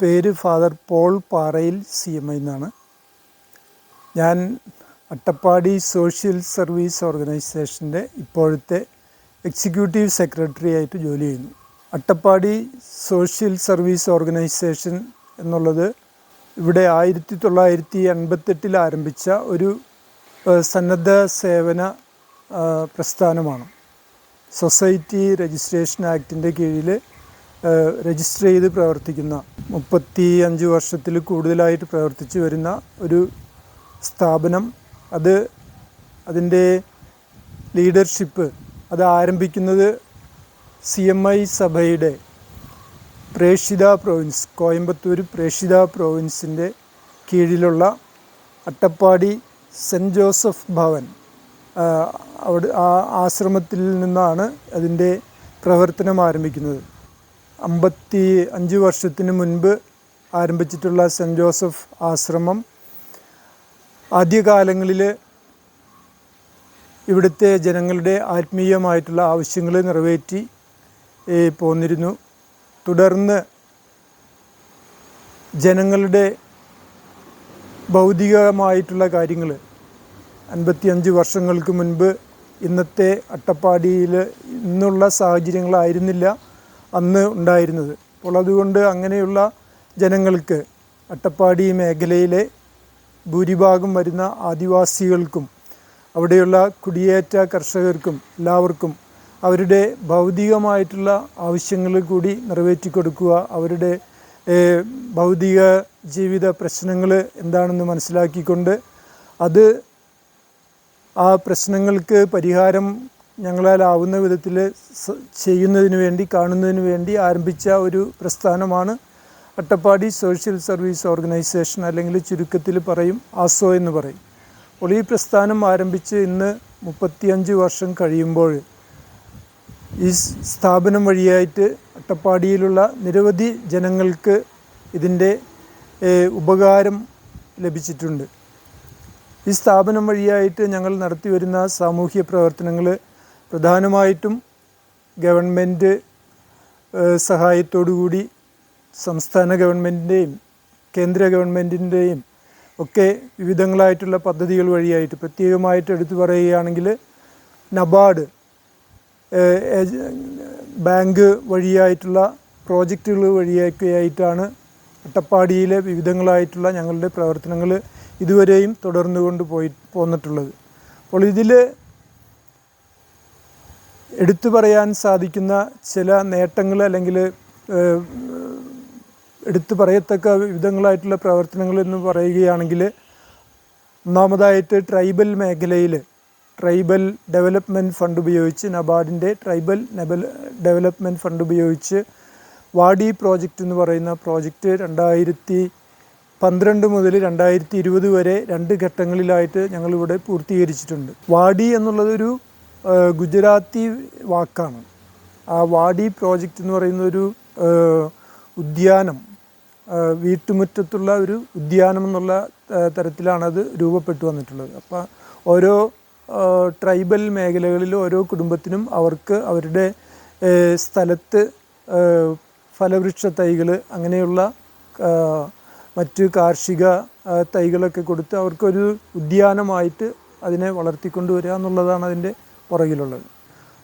പേര് father Paul Parayil C M I എന്നാണ്. ഞാൻ അട്ടപ്പാടി സോഷ്യൽ സർവീസ് ഓർഗനൈസേഷന്റെ ഇപ്പോഴത്തെ എക്സിക്യൂട്ടീവ് സെക്രട്ടറി ആയിട്ട് ജോലി ചെയ്യുന്നു. അട്ടപ്പാടി സോഷ്യൽ സർവീസ് ഓർഗനൈസേഷൻ എന്നുള്ളത് ഇവിടെ ആയിരത്തി തൊള്ളായിരത്തി എൺപത്തെട്ടിൽ ആരംഭിച്ച ഒരു സന്നദ്ധ സേവന പ്രസ്ഥാനമാണ്. സൊസൈറ്റി രജിസ്ട്രേഷൻ ആക്ടിന്റെ കീഴിൽ രജിസ്റ്റർ ചെയ്ത് പ്രവർത്തിക്കുന്ന മുപ്പത്തി അഞ്ച് വർഷത്തിൽ കൂടുതലായിട്ട് പ്രവർത്തിച്ചു വരുന്ന ഒരു സ്ഥാപനം അത് അതിന്റെ ലീഡർഷിപ്പ് അത് ആരംഭിക്കുന്നത് സി എം ഐ സഭയുടെ പ്രേഷിത പ്രൊവിൻസ് കോയമ്പത്തൂർ പ്രേഷിത പ്രോവിൻസിന്റെ കീഴിലുള്ള അട്ടപ്പാടി സെന്റ് ജോസഫ് ഭവൻ. അവിടെ ആ ആശ്രമത്തിൽ നിന്നാണ് അതിന്റെ പ്രവർത്തനം ആരംഭിക്കുന്നത്. അമ്പത്തി അഞ്ച് വർഷത്തിന് മുൻപ് ആരംഭിച്ചിട്ടുള്ള സെന്റ് ജോസഫ് ആശ്രമം ആദ്യകാലങ്ങളിൽ ഇവിടുത്തെ ജനങ്ങളുടെ ആത്മീയമായിട്ടുള്ള ആവശ്യങ്ങൾ നിറവേറ്റി പോന്നിരുന്നു. തുടർന്ന് ജനങ്ങളുടെ ഭൗതികമായിട്ടുള്ള കാര്യങ്ങൾ അൻപത്തിയഞ്ച് വർഷങ്ങൾക്ക് മുൻപ് ഇന്നത്തെ അട്ടപ്പാടിയിൽ ഇന്നുള്ള സാഹചര്യങ്ങളായിരുന്നില്ല. അന്ന് ഉണ്ടായിരുന്നത്. അപ്പോൾ അതുകൊണ്ട് അങ്ങനെയുള്ള ജനങ്ങൾക്ക് അട്ടപ്പാടി മേഖലയിലെ ഭൂരിഭാഗം വരുന്ന ആദിവാസികൾക്കും അവിടെയുള്ള കുടിയേറ്റ കർഷകർക്കും എല്ലാവർക്കും അവരുടെ ഭൗതികമായിട്ടുള്ള ആവശ്യങ്ങൾ കൂടി നിറവേറ്റി കൊടുക്കുക അവരുടെ ഭൗതിക ജീവിത പ്രശ്നങ്ങൾ എന്താണെന്ന് മനസ്സിലാക്കിക്കൊണ്ട് അത് ആ പ്രശ്നങ്ങൾക്ക് പരിഹാരം ഞങ്ങളാലാവുന്ന വിധത്തിൽ ചെയ്യുന്നതിന് വേണ്ടി കാണുന്നതിന് വേണ്ടി ആരംഭിച്ച ഒരു പ്രസ്ഥാനമാണ് അട്ടപ്പാടി സോഷ്യൽ സർവീസ് ഓർഗനൈസേഷൻ അല്ലെങ്കിൽ ചുരുക്കത്തിൽ പറയും ആസോ എന്ന് പറയും. അപ്പോൾ ഈ പ്രസ്ഥാനം ആരംഭിച്ച് ഇന്ന് മുപ്പത്തിയഞ്ച് വർഷം കഴിയുമ്പോൾ ഈ സ്ഥാപനം വഴിയായിട്ട് അട്ടപ്പാടിയിലുള്ള നിരവധി ജനങ്ങൾക്ക് ഇതിന്റെ ഉപകാരം ലഭിച്ചിട്ടുണ്ട്. ഈ സ്ഥാപനം വഴിയായിട്ട് ഞങ്ങൾ നടത്തി വരുന്ന സാമൂഹ്യ പ്രവർത്തനങ്ങൾ പ്രധാനമായിട്ടും ഗവൺമെന്റ് സഹായത്തോടുകൂടി സംസ്ഥാന ഗവൺമെന്റിന്റെയും കേന്ദ്ര ഗവൺമെന്റിന്റെയും ഒക്കെ വിവിധങ്ങളായിട്ടുള്ള പദ്ധതികൾ വഴിയായിട്ട് പ്രത്യേകമായിട്ട് എടുത്തു പറയുകയാണെങ്കിൽ നബാർഡ് ബാങ്ക് വഴിയായിട്ടുള്ള പ്രോജക്റ്റുകൾ വഴിയൊക്കെയായിട്ടാണ് അട്ടപ്പാടിയിലെ വിവിധങ്ങളായിട്ടുള്ള ഞങ്ങളുടെ പ്രവർത്തനങ്ങൾ ഇതുവരെയും തുടർന്നു കൊണ്ട് പോയി പോന്നിട്ടുള്ളത്. അപ്പോൾ ഇതിൽ എടുത്തു പറയാൻ സാധിക്കുന്ന ചില നേട്ടങ്ങൾ അല്ലെങ്കിൽ എടുത്തു പറയത്തക്ക വിവിധങ്ങളായിട്ടുള്ള പ്രവർത്തനങ്ങൾ എന്ന് പറയുകയാണെങ്കിൽ ഒന്നാമതായിട്ട് ട്രൈബൽ മേഖലയിൽ ട്രൈബൽ ഡെവലപ്മെന്റ് ഫണ്ട് ഉപയോഗിച്ച് നബാർഡിന്റെ ട്രൈബൽ ഡെവലപ്മെന്റ് ഫണ്ട് ഉപയോഗിച്ച് വാഡി പ്രോജക്റ്റ് എന്ന് പറയുന്ന പ്രോജക്റ്റ് രണ്ടായിരത്തി പന്ത്രണ്ട് മുതൽ രണ്ടായിരത്തി ഇരുപത് വരെ രണ്ട് ഘട്ടങ്ങളിലായിട്ട് ഞങ്ങളിവിടെ പൂർത്തീകരിച്ചിട്ടുണ്ട്. വാഡി എന്നുള്ളതൊരു ഗുജറാത്തി വാക്കാണ്. ആ വാഡി പ്രോജക്റ്റ് എന്ന് പറയുന്ന ഒരു ഉദ്യാനം വീട്ടുമുറ്റത്തുള്ള ഒരു ഉദ്യാനം എന്നുള്ള തരത്തിലാണത് രൂപപ്പെട്ടു വന്നിട്ടുള്ളത്. അപ്പോൾ ഓരോ ട്രൈബൽ മേഖലകളിൽ ഓരോ കുടുംബത്തിനും അവർക്ക് അവരുടെ സ്ഥലത്ത് ഫലവൃക്ഷ തൈകൾ അങ്ങനെയുള്ള മറ്റ് കാർഷിക തൈകളൊക്കെ കൊടുത്ത് അവർക്കൊരു ഉദ്യാനമായിട്ട് അതിനെ വളർത്തിക്കൊണ്ടുവരിക എന്നുള്ളതാണ് അതിന്റെ പുറകിലുള്ളത്.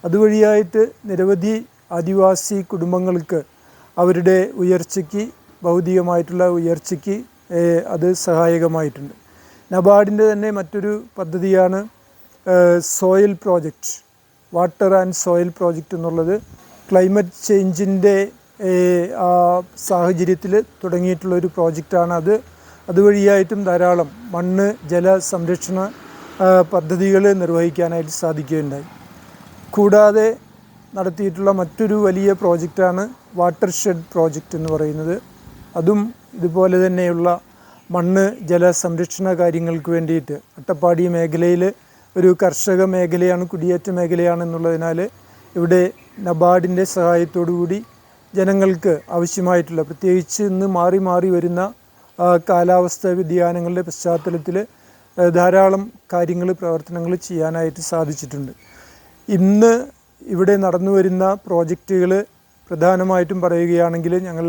അതുവഴിയായിട്ട് നിരവധി ആദിവാസി കുടുംബങ്ങൾക്ക് അവരുടെ ഉയർച്ചയ്ക്ക് ഭൗതികമായിട്ടുള്ള ഉയർച്ചയ്ക്ക് അത് സഹായകമായിട്ടുണ്ട്. നബാർഡിന്റെ തന്നെ മറ്റൊരു പദ്ധതിയാണ് soil project water and soil project എന്നുള്ളത്. ക്ലൈമറ്റ് ചേഞ്ചിന്റെ ആ സാഹചര്യത്തിൽ തുടങ്ങിയിട്ടുള്ള ഒരു പ്രോജക്റ്റാണ് അത് അതുവഴിയായിട്ടും ധാരാളം മണ്ണ് ജല സംരക്ഷണ പദ്ധതികൾ നിർവഹിക്കാനായിട്ട് സാധിക്കുകയുണ്ടായി. കൂടാതെ നടത്തിയിട്ടുള്ള മറ്റൊരു വലിയ പ്രോജക്റ്റാണ് വാട്ടർ ഷെഡ് പ്രോജക്റ്റ് എന്ന് പറയുന്നത്. അതും ഇതുപോലെ തന്നെയുള്ള മണ്ണ് ജല സംരക്ഷണ കാര്യങ്ങൾക്ക് വേണ്ടിയിട്ട് അട്ടപ്പാടി മേഖലയിൽ ഒരു കർഷക മേഖലയാണ് കുടിയേറ്റ മേഖലയാണെന്നുള്ളതിനാൽ ഇവിടെ നബാർഡിന്റെ കൂടി ജനങ്ങൾക്ക് ആവശ്യമായിട്ടുള്ള പ്രത്യേകിച്ച് ഇന്ന് മാറി മാറി വരുന്ന കാലാവസ്ഥാ വ്യതിയാനങ്ങളുടെ പശ്ചാത്തലത്തിൽ ധാരാളം കാര്യങ്ങൾ പ്രവർത്തനങ്ങൾ ചെയ്യാനായിട്ട് സാധിച്ചിട്ടുണ്ട്. ഇന്ന് ഇവിടെ നടന്നു വരുന്ന പ്രോജക്റ്റുകൾ പ്രധാനമായിട്ടും പറയുകയാണെങ്കിൽ ഞങ്ങൾ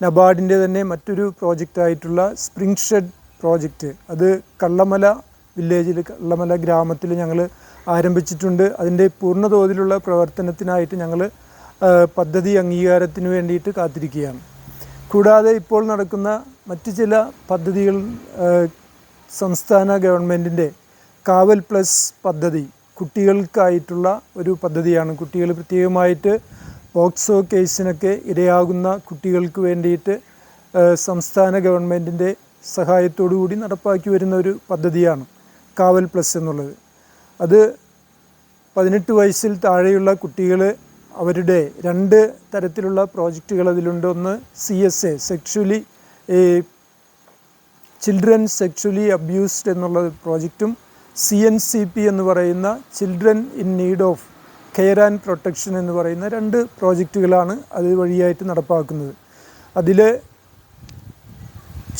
നബാർഡിന്റെ തന്നെ മറ്റൊരു പ്രോജക്റ്റായിട്ടുള്ള സ്പ്രിംഗ് ഷെഡ് പ്രോജക്റ്റ് അത് കള്ളമല വില്ലേജിൽ കള്ളമല ഗ്രാമത്തിൽ ഞങ്ങൾ ആരംഭിച്ചിട്ടുണ്ട്. അതിന്റെ പൂർണതോതിലുള്ള പ്രവർത്തനത്തിനായിട്ട് ഞങ്ങൾ പദ്ധതി അംഗീകാരത്തിന് വേണ്ടിയിട്ട് കാത്തിരിക്കുകയാണ്. കൂടാതെ ഇപ്പോൾ നടക്കുന്ന മറ്റ് ചില പദ്ധതികൾ സംസ്ഥാന ഗവൺമെന്റിന്റെ കാവൽ പ്ലസ് പദ്ധതി കുട്ടികൾക്കായിട്ടുള്ള ഒരു പദ്ധതിയാണ്. കുട്ടികൾ പ്രത്യേകമായിട്ട് പോക്സോ കേസിനൊക്കെ ഇരയാകുന്ന കുട്ടികൾക്ക് വേണ്ടിയിട്ട് സംസ്ഥാന ഗവൺമെന്റിന്റെ സഹായത്തോടു കൂടി നടപ്പാക്കി വരുന്ന ഒരു പദ്ധതിയാണ് കാവൽ പ്ലസ് എന്നുള്ളത്. അത് പതിനെട്ട് വയസ്സിൽ താഴെയുള്ള കുട്ടികൾ അവരുടെ രണ്ട് തരത്തിലുള്ള പ്രോജക്റ്റുകൾ അതിലുണ്ട്. ഒന്ന് C S A sexually children sexually abused എന്നുള്ള പ്രോജക്റ്റും സി എൻ സി പി എന്ന് പറയുന്ന children in need of care and protection എന്ന് പറയുന്ന രണ്ട് പ്രോജക്റ്റുകളാണ് അത് വഴിയായിട്ട് നടപ്പാക്കുന്നത്. അതിൽ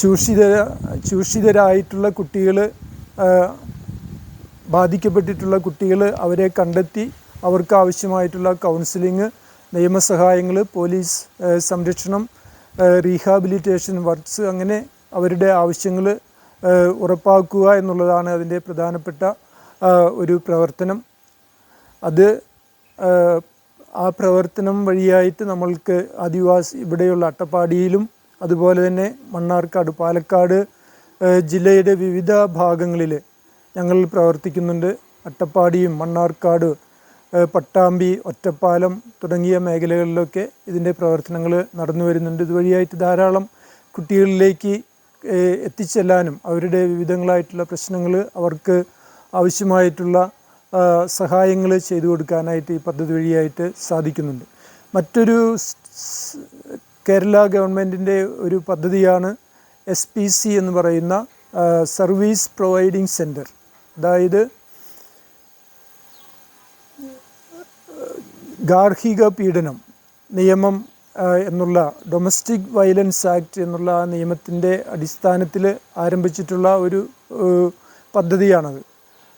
ചൂഷിത ചൂഷിതരായിട്ടുള്ള കുട്ടികൾ ബാധിക്കപ്പെട്ടിട്ടുള്ള കുട്ടികൾ അവരെ കണ്ടെത്തി അവർക്ക് ആവശ്യമായിട്ടുള്ള കൗൺസിലിംഗ് നിയമസഹായങ്ങൾ പോലീസ് സംരക്ഷണം റീഹാബിലിറ്റേഷൻ വർക്ക്സ് അങ്ങനെ അവരുടെ ആവശ്യങ്ങൾ ഉറപ്പാക്കുക എന്നുള്ളതാണ് അതിന്റെ പ്രധാനപ്പെട്ട ഒരു പ്രവർത്തനം. അത് ആ, പ്രവർത്തനം വഴിയായിട്ട് നമ്മൾക്ക് ആദിവാസി ഇവിടെയുള്ള അട്ടപ്പാടിയിലും അതുപോലെ തന്നെ മണ്ണാർക്കാട് പാലക്കാട് ജില്ലയുടെ വിവിധ ഭാഗങ്ങളിൽ ഞങ്ങൾ പ്രവർത്തിക്കുന്നുണ്ട്. അട്ടപ്പാടിയും മണ്ണാർക്കാട് പട്ടാമ്പി ഒറ്റപ്പാലം തുടങ്ങിയ മേഖലകളിലൊക്കെ ഇതിന്റെ പ്രവർത്തനങ്ങൾ നടന്നു വരുന്നുണ്ട്. ഇതുവഴിയായിട്ട് ധാരാളം കുട്ടികളിലേക്ക് എത്തിച്ചെല്ലാനും അവരുടെ വിവിധങ്ങളായിട്ടുള്ള പ്രശ്നങ്ങൾ അവർക്ക് ആവശ്യമായിട്ടുള്ള സഹായങ്ങൾ ചെയ്തു കൊടുക്കാനായിട്ട് ഈ പദ്ധതി വഴിയായിട്ട് സാധിക്കുന്നുണ്ട്. മറ്റൊരു കേരള ഗവൺമെന്റിന്റെ ഒരു പദ്ധതിയാണ് എസ് പി സി എന്ന് പറയുന്ന സർവീസ് പ്രൊവൈഡിംഗ് സെന്റർ അതായത് ഗാർഹിക പീഡനം നിയമം എന്നുള്ള ഡൊമസ്റ്റിക് വയലൻസ് ആക്ട് എന്നുള്ള നിയമത്തിന്റെ അടിസ്ഥാനത്തിൽ ആരംഭിച്ചിട്ടുള്ള ഒരു പദ്ധതിയാണത്.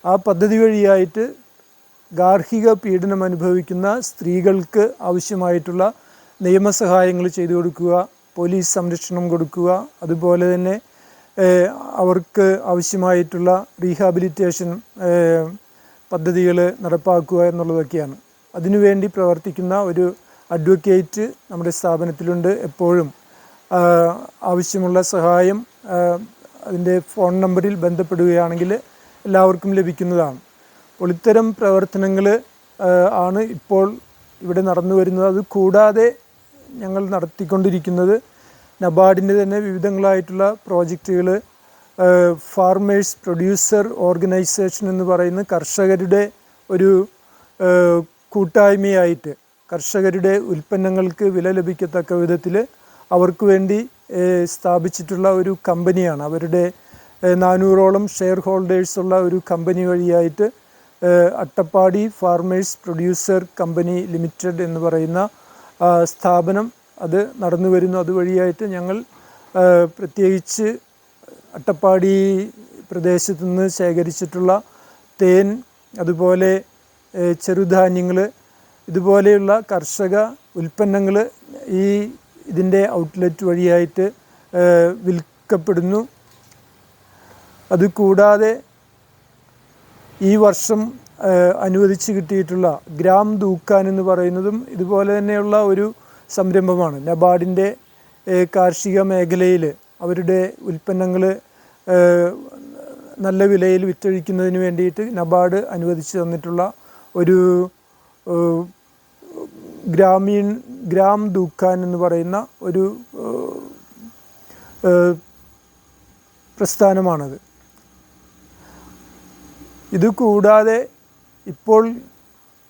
ആ പദ്ധതി വഴിയായിട്ട് ഗാർഹിക പീഡനം അനുഭവിക്കുന്ന സ്ത്രീകൾക്ക് ആവശ്യമായിട്ടുള്ള നിയമസഹായങ്ങൾ ചെയ്തു കൊടുക്കുക പോലീസ് സംരക്ഷണം കൊടുക്കുക അതുപോലെ തന്നെ അവർക്ക് ആവശ്യമായിട്ടുള്ള റീഹാബിലിറ്റേഷൻ പദ്ധതികൾ നടപ്പാക്കുക എന്നുള്ളതൊക്കെയാണ്. അതിനുവേണ്ടി പ്രവർത്തിക്കുന്ന ഒരു അഡ്വക്കേറ്റ് നമ്മുടെ സ്ഥാപനത്തിലുണ്ട് എപ്പോഴും. ആവശ്യമുള്ള സഹായം അതിന്റെ ഫോൺ നമ്പറിൽ ബന്ധപ്പെടുകയാണെങ്കിൽ എല്ലാവർക്കും ലഭിക്കുന്നതാണ്. അപ്പോൾ ഇത്തരം പ്രവർത്തനങ്ങൾ ആണ് ഇപ്പോൾ ഇവിടെ നടന്നു വരുന്നത്. അത് കൂടാതെ ഞങ്ങൾ നടത്തിക്കൊണ്ടിരിക്കുന്നത് നബാർഡിന്റെ തന്നെ വിവിധങ്ങളായിട്ടുള്ള പ്രോജക്റ്റുകൾ ഫാർമേഴ്സ് പ്രൊഡ്യൂസർ ഓർഗനൈസേഷൻ എന്ന് പറയുന്ന കർഷകരുടെ ഒരു കൂട്ടായ്മയായിട്ട്. കർഷകരുടെ ഉൽപ്പന്നങ്ങൾക്ക് വില ലഭിക്കത്തക്ക വിധത്തിൽ അവർക്ക് വേണ്ടി സ്ഥാപിച്ചിട്ടുള്ള ഒരു കമ്പനിയാണ്. അവരുടെ നാനൂറോളം ഷെയർ ഹോൾഡേഴ്സുള്ള ഒരു കമ്പനി വഴിയായിട്ട് Attappadi farmers producer company limited എന്ന് പറയുന്ന സ്ഥാപനം അത് നടന്നു വരുന്നു. അതുവഴിയായിട്ട് ഞങ്ങൾ പ്രത്യേകിച്ച് അട്ടപ്പാടി പ്രദേശത്തു നിന്ന് ശേഖരിച്ചിട്ടുള്ള തേൻ അതുപോലെ ചെറുധാന്യങ്ങൾ ഇതുപോലെയുള്ള കർഷക ഉൽപ്പന്നങ്ങൾ ഈ ഇതിന്റെ ഔട്ട്ലെറ്റ് വഴിയായിട്ട് വിൽക്കപ്പെടുന്നു. അതുകൂടാതെ ഈ വർഷം അനുവദിച്ച് കിട്ടിയിട്ടുള്ള ഗ്രാം ദൂക്കാൻ എന്ന് പറയുന്നതും ഇതുപോലെ തന്നെയുള്ള ഒരു സംരംഭമാണ്. നബാർഡിന്റെ കാർഷിക മേഖലയിൽ അവരുടെ ഉൽപ്പന്നങ്ങൾ നല്ല വിലയിൽ വിറ്റഴിക്കുന്നതിന് വേണ്ടിയിട്ട് നബാർഡ് അനുവദിച്ച് തന്നിട്ടുള്ള ഒരു ഗ്രാമീൺ ഗ്രാം ദുഃഖാൻ എന്ന് പറയുന്ന ഒരു പ്രസ്ഥാനമാണത്. ഇത് കൂടാതെ ഇപ്പോൾ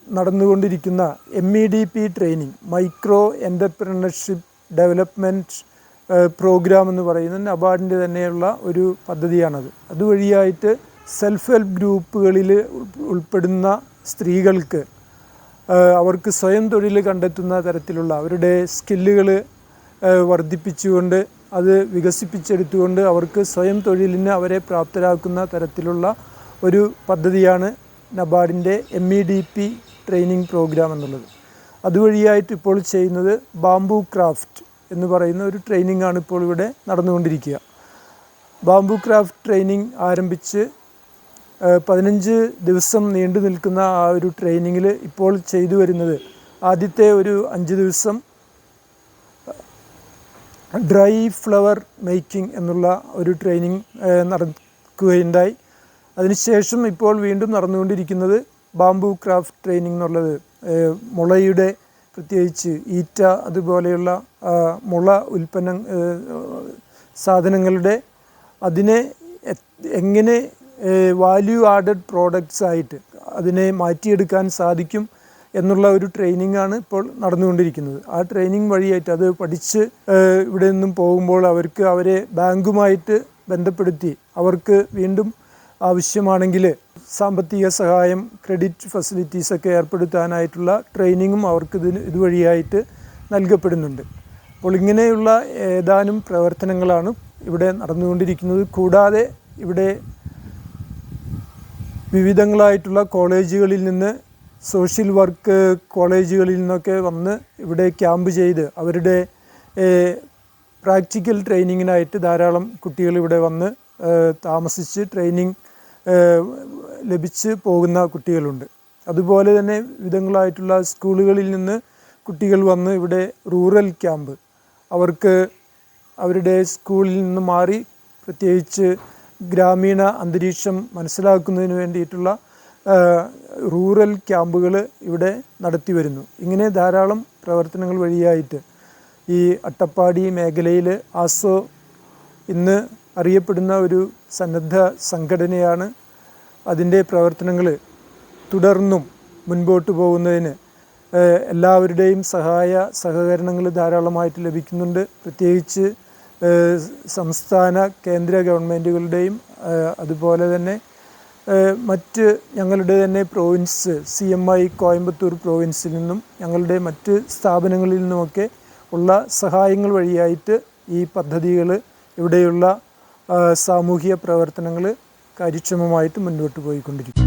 നടന്നുകൊണ്ടിരിക്കുന്ന M E D P training micro entrepreneurship development programme എന്ന് പറയുന്ന നബാർഡിന്റെ തന്നെയുള്ള ഒരു പദ്ധതിയാണത്. അതുവഴിയായിട്ട് സെൽഫ് ഹെൽപ്പ് ഗ്രൂപ്പുകളിൽ ഉൾപ്പെടുന്ന സ്ത്രീകൾക്ക് അവർക്ക് സ്വയം തൊഴിൽ കണ്ടെത്തുന്ന തരത്തിലുള്ള അവരുടെ സ്കില്ലുകൾ വർദ്ധിപ്പിച്ചുകൊണ്ട് അത് വികസിപ്പിച്ചെടുത്തുകൊണ്ട് അവർക്ക് സ്വയം തൊഴിലിന് അവരെ പ്രാപ്തരാക്കുന്ന തരത്തിലുള്ള ഒരു പദ്ധതിയാണ് നബാർഡിന്റെ M E D P training programme എന്നുള്ളത്. അതുവഴിയായിട്ട് ഇപ്പോൾ ചെയ്യുന്നത് ബാംബു ക്രാഫ്റ്റ് എന്ന് പറയുന്ന ഒരു ട്രെയിനിങ് ആണ് ഇപ്പോൾ ഇവിടെ നടന്നുകൊണ്ടിരിക്കുക. ബാംബു ക്രാഫ്റ്റ് ട്രെയിനിങ് ആരംഭിച്ച് പതിനഞ്ച് ദിവസം നീണ്ടു നിൽക്കുന്ന ആ ഒരു ട്രെയിനിങ്ങിൽ ഇപ്പോൾ ചെയ്തു വരുന്നത് ആദ്യത്തെ ഒരു അഞ്ച് ദിവസം ഡ്രൈ ഫ്ലവർ മേക്കിംഗ് എന്നുള്ള ഒരു ട്രെയിനിങ് നടക്കുകയുണ്ടായി. അതിനുശേഷം ഇപ്പോൾ വീണ്ടും നടന്നുകൊണ്ടിരിക്കുന്നത് ബാംബു ക്രാഫ്റ്റ് ട്രെയിനിങ് എന്നുള്ളത് മുളയുടെ പ്രത്യേകിച്ച് ഈറ്റ അതുപോലെയുള്ള മുള ഉൽപ്പന്ന സാധനങ്ങളുടെ അതിനെ എങ്ങനെ വാല്യൂ ആഡഡ് പ്രോഡക്റ്റ്സ് ആയിട്ട് അതിനെ മാറ്റിയെടുക്കാൻ സാധിക്കും എന്നുള്ള ഒരു ട്രെയിനിങ് ആണ് ഇപ്പോൾ നടന്നുകൊണ്ടിരിക്കുന്നത്. ആ ട്രെയിനിങ് വഴിയായിട്ട് അത് പഠിച്ച് ഇവിടെ നിന്നും പോകുമ്പോൾ അവർക്ക് അവരെ ബാങ്കുമായിട്ട് ബന്ധപ്പെടുത്തി അവർക്ക് വീണ്ടും ആവശ്യമാണെങ്കിൽ സാമ്പത്തിക സഹായം ക്രെഡിറ്റ് ഫെസിലിറ്റീസൊക്കെ ഏർപ്പെടുത്താനായിട്ടുള്ള ട്രെയിനിങ്ങും അവർക്ക് ഇതിന് ഇതുവഴിയായിട്ട് നൽകപ്പെടുന്നുണ്ട്. അപ്പോൾ ഇങ്ങനെയുള്ള ഏതാനും പ്രവർത്തനങ്ങളാണ് ഇവിടെ നടന്നുകൊണ്ടിരിക്കുന്നത്. കൂടാതെ ഇവിടെ വിവിധങ്ങളായിട്ടുള്ള കോളേജുകളിൽ നിന്ന് സോഷ്യൽ വർക്ക് കോളേജുകളിൽ നിന്നൊക്കെ വന്ന് ഇവിടെ ക്യാമ്പ് ചെയ്ത് അവരുടെ പ്രാക്ടിക്കൽ ട്രെയിനിങ്ങിനായിട്ട് ധാരാളം കുട്ടികൾ ഇവിടെ വന്ന് താമസിച്ച് ട്രെയിനിങ് ലഭിച്ച് പോകുന്ന കുട്ടികളുണ്ട്. അതുപോലെ തന്നെ വിവിധങ്ങളായിട്ടുള്ള സ്കൂളുകളിൽ നിന്ന് കുട്ടികൾ വന്ന് ഇവിടെ റൂറൽ ക്യാമ്പ് അവർക്ക് അവരുടെ സ്കൂളിൽ നിന്ന് മാറി പ്രത്യേകിച്ച് ഗ്രാമീണ അന്തരീക്ഷം മനസ്സിലാക്കുന്നതിന് വേണ്ടിയിട്ടുള്ള റൂറൽ ക്യാമ്പുകൾ ഇവിടെ നടത്തി വരുന്നു. ഇങ്ങനെ ധാരാളം പ്രവർത്തനങ്ങൾ വഴിയായിട്ട് ഈ അട്ടപ്പാടി മേഖലയിൽ ആസോ ഇന്ന് അറിയപ്പെടുന്ന ഒരു സന്നദ്ധ സംഘടനയാണ് അതിന്റെ പ്രവർത്തനങ്ങൾ തുടർന്നും മുൻപോട്ട് പോകുന്നതിന് എല്ലാവരുടെയും സഹായ സഹകരണങ്ങൾ ധാരാളമായിട്ട് ലഭിക്കുന്നുണ്ട്. പ്രത്യേകിച്ച് സംസ്ഥാന കേന്ദ്ര ഗവൺമെന്റുകളുടെയും അതുപോലെ തന്നെ മറ്റ് ഞങ്ങളുടെ തന്നെ province C M I Coimbatore പ്രോവിൻസിൽ നിന്നും ഞങ്ങളുടെ മറ്റ് സ്ഥാപനങ്ങളിൽ നിന്നുമൊക്കെ ഉള്ള സഹായങ്ങൾ വഴിയായിട്ട് ഈ പദ്ധതികൾ ഇവിടെയുള്ള സാമൂഹിക പ്രവർത്തനങ്ങൾ കാര്യക്ഷമമായിട്ട് മുന്നോട്ട് പോയിക്കൊണ്ടിരിക്കും